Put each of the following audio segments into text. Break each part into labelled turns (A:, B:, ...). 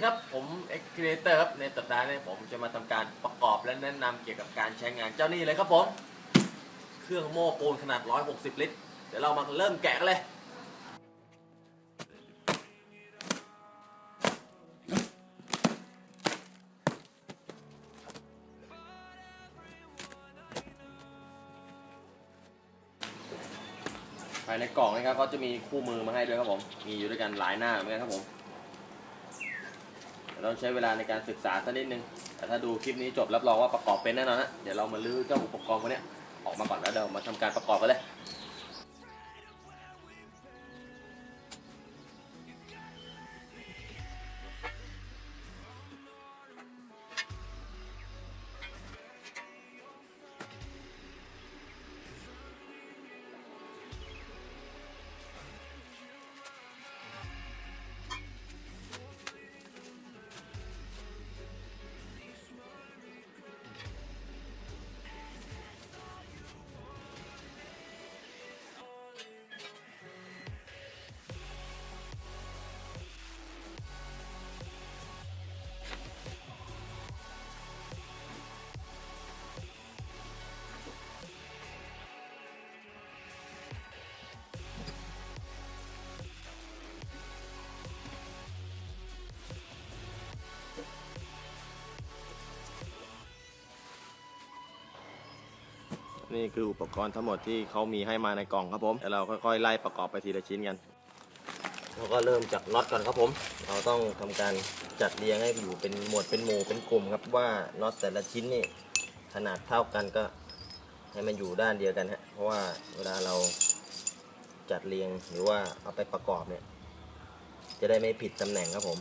A: วัสดีครับ ผมเอ็กซ์เตอร์ครับ ในสัปดาห์นี้ผมจะมาทำการประกอบและแนะนำเกี่ยวกับการใช้งานเจ้านี่เลยครับผม เครื่องโม้ปูนขนาด 160 ลิตร เดี๋ยวเรามาเริ่มแกะกันเลยภายในกล่องนะครับก็จะมีคู่มือมาให้ด้วยครับผม มีอยู่ด้วยกันหลายหน้าเหมือนกันครับผม เดี๋ยวเราใช้เวลาในการศึกษาสักนิดนึง แต่ถ้าดูคลิปนี้จบรับรองว่าประกอบเป็นแน่นอนนะเดี๋ยวเรามาลื้อเจ้าอุปกรณ์พวกเนี้ยออกมาก่อนแล้วเดี๋ยวมาทำการประกอบกันเลย นี่คืออุปกรณ์ทั้งหมดที่เขามีให้มาในกล่องครับผมเดี๋ยวเราค่อยๆไล่ประกอบไปทีละชิ้นกันเราก็เริ่มจากน็อตก่อนครับผม เราต้องทำการจัดเรียงให้อยู่เป็นหมวดเป็นหมู่เป็นกลุ่มครับว่าน็อตแต่ละชิ้นนี่ขนาดเท่ากันก็ให้มันอยู่ด้านเดียวกันฮะ เพราะว่าเวลาเราจัดเรียงหรือว่าเอาไปประกอบเนี่ย จะได้ไม่ผิดตำแหน่งครับผม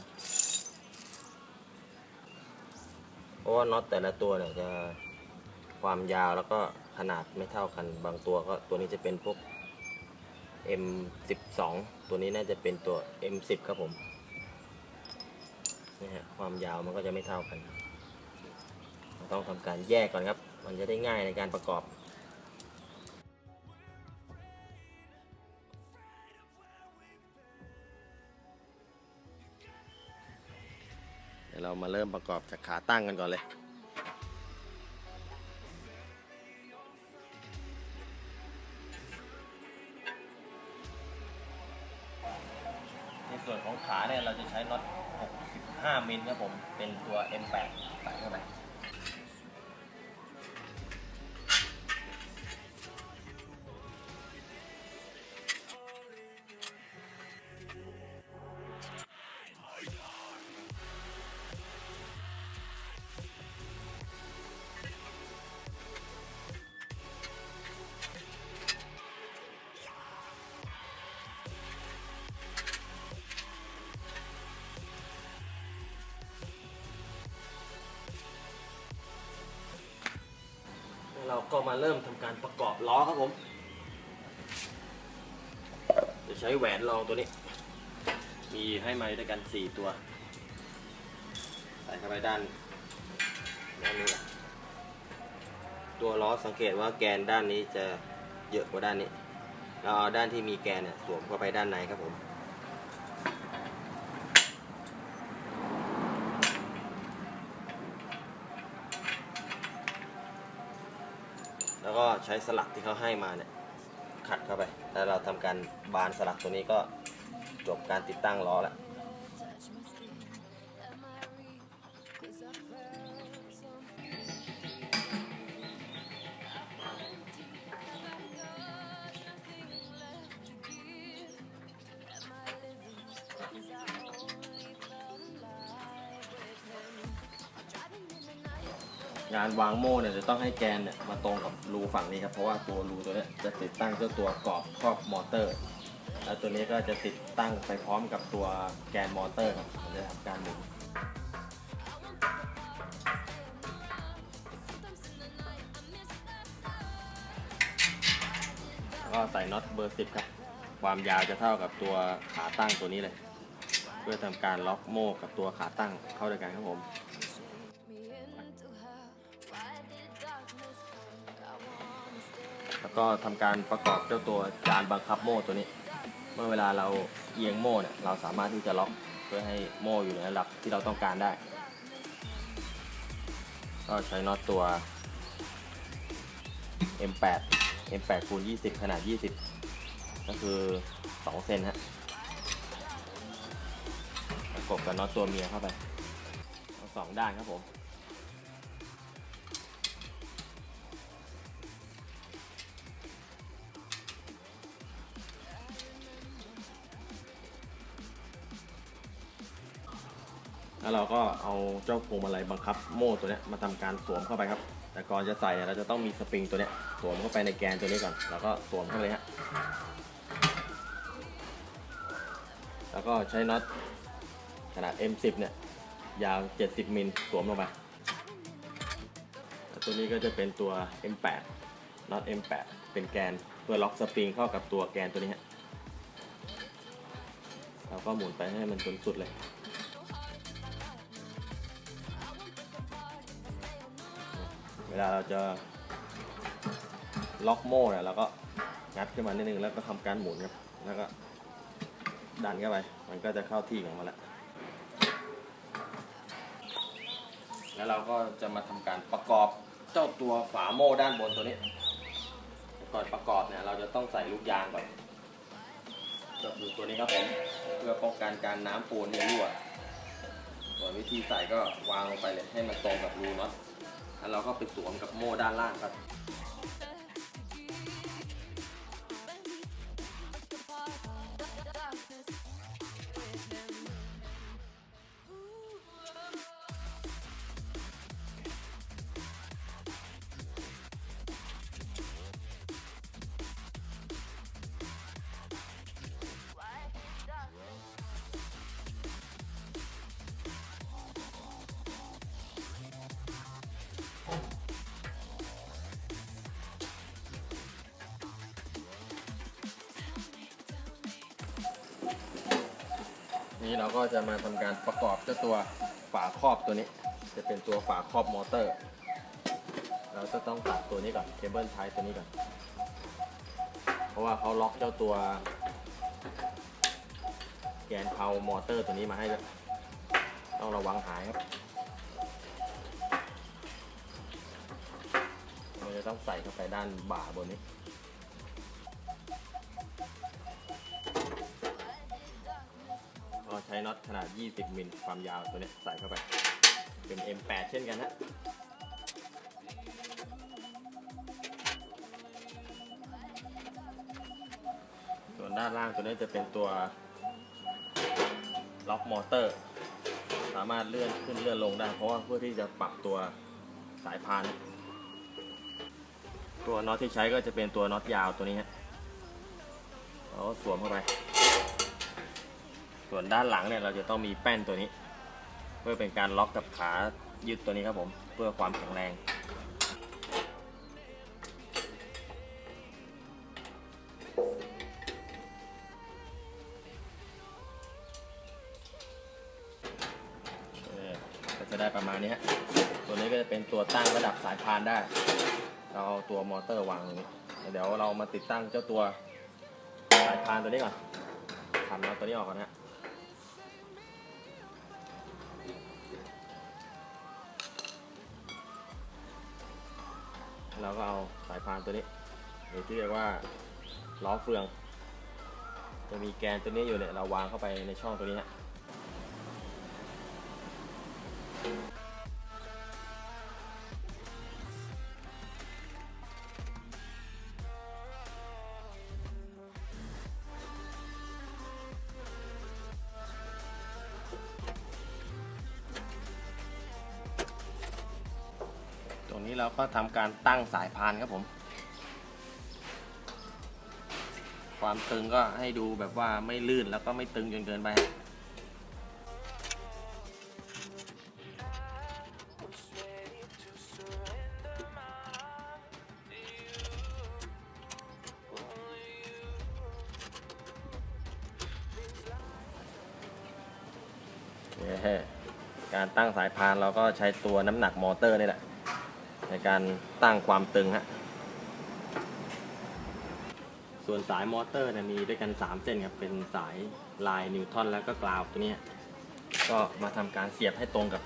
A: เพราะว่าน็อตแต่ละตัวเนี่ยจะ ความยาวแล้วก็ขนาดไม่เท่ากัน บางตัวก็ตัวนี้จะเป็นพวก M12 ตัวนี้น่าจะเป็นตัว M10 ครับผมนี่ฮะความยาวมันก็จะไม่เท่ากันเราต้องทำการแยกก่อนครับ มันจะได้ง่ายในการประกอบเดี๋ยวเรามาเริ่มประกอบจากขาตั้งกันก่อนเลย ใช้น็อต65มิลครับผม เป็นตัว M8 ใส่เข้าไป ก็มาเริ่มทำการประกอบล้อครับผม จะใช้แหวนรองตัวนี้ มีให้มาด้วยกัน 4 ตัว ใส่เข้าไปด้านด้านนี้แหละตัวล้อสังเกตว่าแกนด้านนี้จะเยอะกว่าด้านนี้ เราเอาด้านที่มีแกนเนี่ยสวมเข้าไปด้านในครับผม แล้วก็ใช้สลักที่เขาให้มาเนี่ยขัดเข้าไป แล้วเราทำการบานสลักตัวนี้ก็จบการติดตั้งล้อแล้ว งานวางโม่เนี่ยจะต้องให้แกนเนี่ยมาตรงกับรูฝั่งนี้ครับเพราะว่าตัวรูตัวนี้จะติดตั้งเจ้าตัวกรอบครอบมอเตอร์แล้วตัวนี้ก็จะติดตั้งไปพร้อมกับตัวแกนมอเตอร์ครับจะทำการหมุนก็ใส่น็อตเบอร์ 10 ครับ ความยาวจะเท่ากับตัวขาตั้งตัวนี้เลย เพื่อทำการล็อกโม่กับตัวขาตั้งเข้าด้วยกันครับผม แล้วก็ทำการประกอบเจ้าตัวจานบังคับโม่ตัวนี้ เมื่อเวลาเราเอียงโม่เนี่ยเราสามารถที่จะล็อกเพื่อให้โม่อยู่ในระดับที่เราต้องการได้ ก็ใช้น็อตตัว M8 M8 คูณ20 ขนาด 20 ก็คือ 2 เซนฮะประกบกับน็อตตัวเมียเข้าไปสองด้านครับผม แล้วเราก็เอาเจ้าพวงมาลัยบังคับโม่ตัวเนี้ยมาทำการสวมเข้าไปครับ แต่ก่อนจะใส่เนี่ยเราจะต้องมีสปริงตัวเนี้ยสวมเข้าไปในแกนตัวนี้ก่อน แล้วก็สวมเข้าไปเลยฮะ แล้วก็ใช้น็อตขนาด M10 เนี่ยยาว 70มิลสวมลงไปตัวนี้ก็จะเป็นตัว M8 น็อต M8 เป็นแกนเพื่อล็อกสปริงเข้ากับตัวแกนตัวนี้ฮะเราก็หมุนไปให้มันจนสุดเลย ลาเราจะล็อกโม่เนี่ยเราก็งัดขึ้นมานิดนึงแล้วก็ทำการหมุนครับแล้วก็ดันเข้าไป มันก็จะเข้าที่ของมันแล้วแล้วเราก็จะมาทำการประกอบเจ้าตัวฝาโม่ด้านบนตัวนี้ก่อนประกอบเนี่ยเราจะต้องใส่ลูกยางก่อนก็คือตัวนี้ครับผมเพื่อป้องกันการน้ำปูนเนี่ยรั่วส่วนวิธีใส่ก็วางลงไปเลยให้มันตรงกับรูน็อต แล้วเราก็ไปสวมกับโม่ด้านล่างครับ นี่เราก็จะมาทำการประกอบเจ้าตัวฝาครอบตัวนี้ จะเป็นตัวฝาครอบมอเตอร์ เราจะต้องตัดตัวนี้ก่อนเคเบิลไทตัวนี้ก่อน เพราะว่าเขาล็อกเจ้าตัว แกนเพามอเตอร์ตัวนี้มาให้ด้วต้องระวังหายครับเราจะต้องใส่เข้าไปด้านบ่าบนนี้ น็อตขนาด 20 มิลความยาวตัวนี้ใส่เข้าไป เป็น M8 เช่นกันฮะส่วนด้านล่างตัวนี้จะเป็นตัวล็อกมอเตอร์ สามารถเลื่อนขึ้นเลื่อนลงได้ เพราะว่าเพื่อที่จะปรับตัวสายพาน ตัวน็อตที่ใช้ก็จะเป็นตัวน็อตยาวตัวนี้ฮะเราสวมเข้าไป ส่วนด้านหลังเนี่ยเราจะต้องมีแป้นตัวนี้ เพื่อเป็นการล็อกกับขายึดตัวนี้ครับผมเพื่อความแข็งแรงก็จะได้ประมาณนี้ฮะตัวนี้ก็จะเป็นตัวตั้งระดับสายพานได้ เราเอาตัวมอเตอร์วางตรงนี้เดี๋ยวเรามาติดตั้งเจ้าตัวสายพานตัวนี้ก่อนทำน็อตตัวนี้ออกก่อนนะฮะ ตัวนี้หรือที่เรียกว่าล้อเฟือง จะมีแกนตัวนี้อยู่เนี่ยเราวางเข้าไปในช่องตัวนี้ฮะตรงนี้เราก็ทำการตั้งสายพานครับผม ความตึงก็ให้ดูแบบว่าไม่ลื่นแล้วก็ไม่ตึงจนเกินไปการตั้งสายพานเราก็ใช้ตัวน้ำหนักมอเตอร์นี่แหละ ในการตั้งความตึงฮะ ส่วนสายมอเตอร์เนี่ยมีด้วยกัน 3 เส้นครับ เป็นสายลายนิวตันแล้วก็กราวตัวนี้ ก็มาทำการเสียบให้ตรงกับ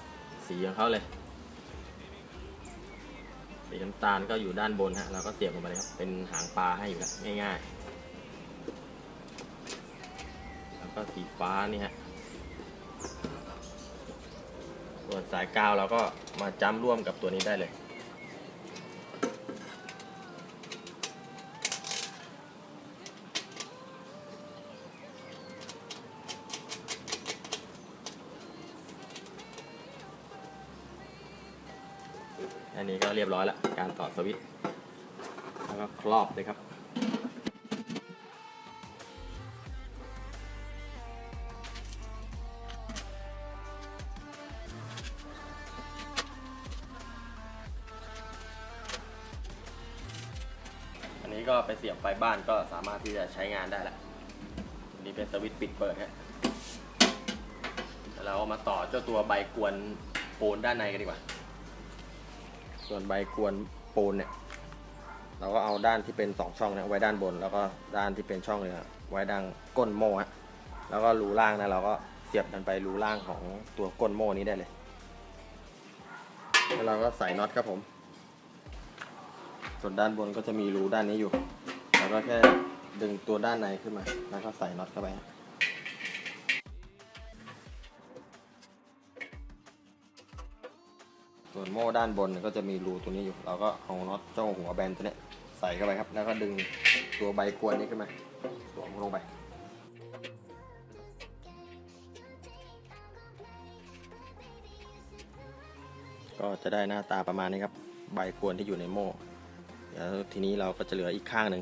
A: สีของเขาเลย สีน้ำตาลก็อยู่ด้านบนฮะเราก็เสียบลงไปเลยครับ เป็นหางปลาให้อยู่แล้วง่ายๆ แล้วก็สีฟ้านี่ฮะ ส่วนสายกาวเราก็มาจ้ำร่วมกับตัวนี้ได้เลย นนี้ก็เรียบร้อยแล้วการต่อสวิตช์แล้วก็ครอบเลยครับอันนี้ก็ไปเสียบไฟบ้านก็สามารถที่จะใช้งานได้แล้วอันนี้เป็นสวิตช์ปิดเปิดฮะแล้วเรามาต่อเจ้าตัวใบกวนปูนด้านในกันดีกว่า ส่วนใบกวนปูนเนี่ย เราก็เอาด้านที่เป็นสองช่องเนะไว้ด้านบน แล้วก็ด้านที่เป็นช่องเนี่ยไว้ด้านก้นโม่ฮะแล้วก็รูล่างนะเราก็เสียบกันไปรูล่างของตัวก้นโม่นี้ได้เลย แล้วเราก็ใส่น็อตครับผม ส่วนด้านบนก็จะมีรูด้านนี้อยู่ แล้วก็แค่ดึงตัวด้านในขึ้นมา แล้วก็ใส่น็อตเข้าไปฮะ ส่วนโม่ด้านบนก็จะมีรูตัวนี้อยู่ เราก็เอาน็อตเจ้าหัวแบนตัวนี้ใส่เข้าไปครับ แล้วก็ดึงตัวใบกวนนี้ขึ้นมาสวมลงไปก็จะได้หน้าตาประมาณนี้ครับ ใบกวนที่อยู่ในโม่เดี๋ยวทีนี้เราก็จะเหลืออีกข้างหนึ่ง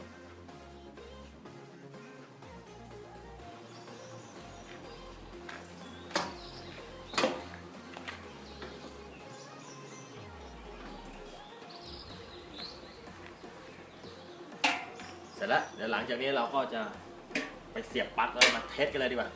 A: แล้วเดี๋ยวหลังจากนี้เราก็จะไปเสียบปลั๊กแล้วมาเทสกันเลยดีกว่า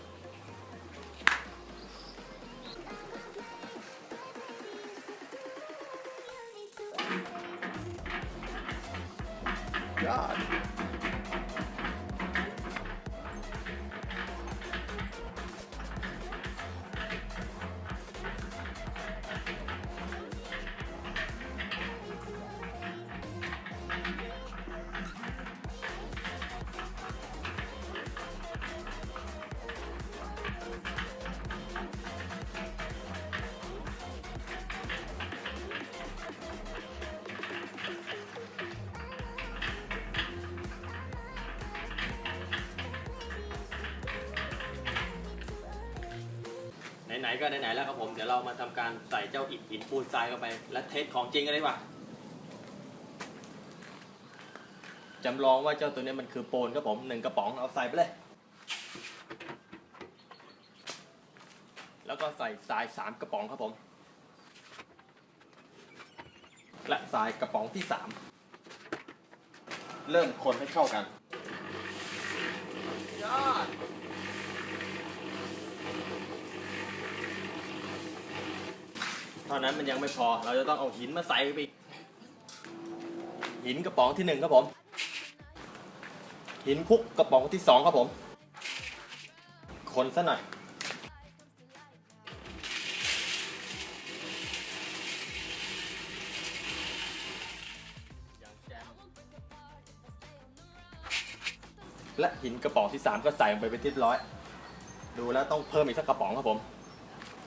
A: ไหนๆก็ไหนๆแล้วครับผมเดี๋ยวเรามาทำการใส่เจ้าอิฐหินปูนทรายเข้าไป และเทสของจริงกันเลยดีกว่าจำลองว่าเจ้าตัวนี้มันคือปูนครับผมหนึ่งกระป๋องเอาใส่ไปเลย แล้วก็ใส่ทรายสามกระป๋องครับผม และทรายกระป๋องที่สามเริ่มคนให้เข้ากันยอด เท่านั้นมันยังไม่พอ เราจะต้องเอาหินมาใส่ไปอีก หินกระป๋องที่หนึ่งครับผม หินคุกกระป๋องที่สองครับผม คนซะหน่อยและหินกระป๋องที่สามก็ใส่ลงไปเป็นที่ร้อย ดูแล้วต้องเพิ่มอีกสักกระป๋องครับผม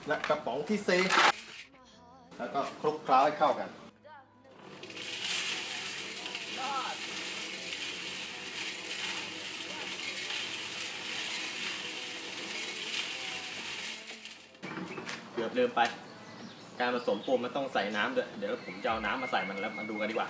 A: และกระป๋องที่สี่ แล้วก็คลุกเคล้าให้เข้ากัน เกือบลืมไป การผสมปูนมันต้องใส่น้ำด้วย เดี๋ยวผมจะเอาน้ำมาใส่มันแล้วมาดูกันดีกว่า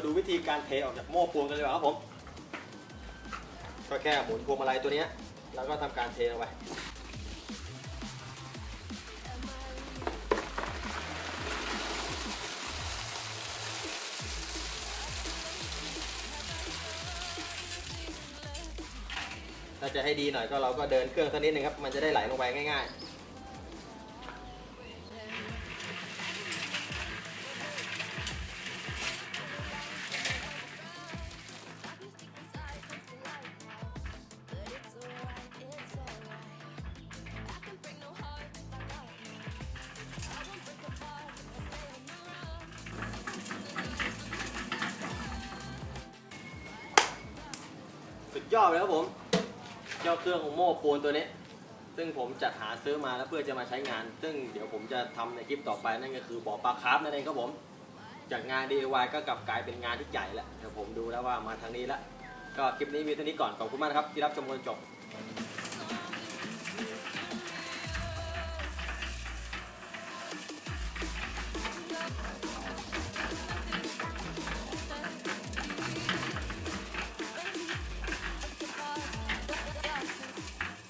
A: มาดูวิธีการเทออกจากโม่ปูนกันเลยครับผมก็แค่หมุนพวงมาลัยตัวนี้แล้วก็ทำการเทลงไปถ้าจะให้ดีหน่อยก็เราก็เดินเครื่องสักนิดนึงครับ มันจะได้ไหลลงไปง่าย ๆ ปูนตัวนี้ ซึ่งผมจัดหาซื้อมาแล้วเพื่อจะมาใช้งาน ซึ่งเดี๋ยวผมจะทำในคลิปต่อไปนั่นก็คือบ่อปลาคาร์ฟนั่นเองครับผม จากงาน DIY ก็กลับกลายเป็นงานที่ใหญ่แล้วเดี๋ยวผมดูแล้วว่ามาทางนี้แล้วก็คลิปนี้มีเท่านี้ก่อนขอบคุณมากครับที่รับชมจนจบ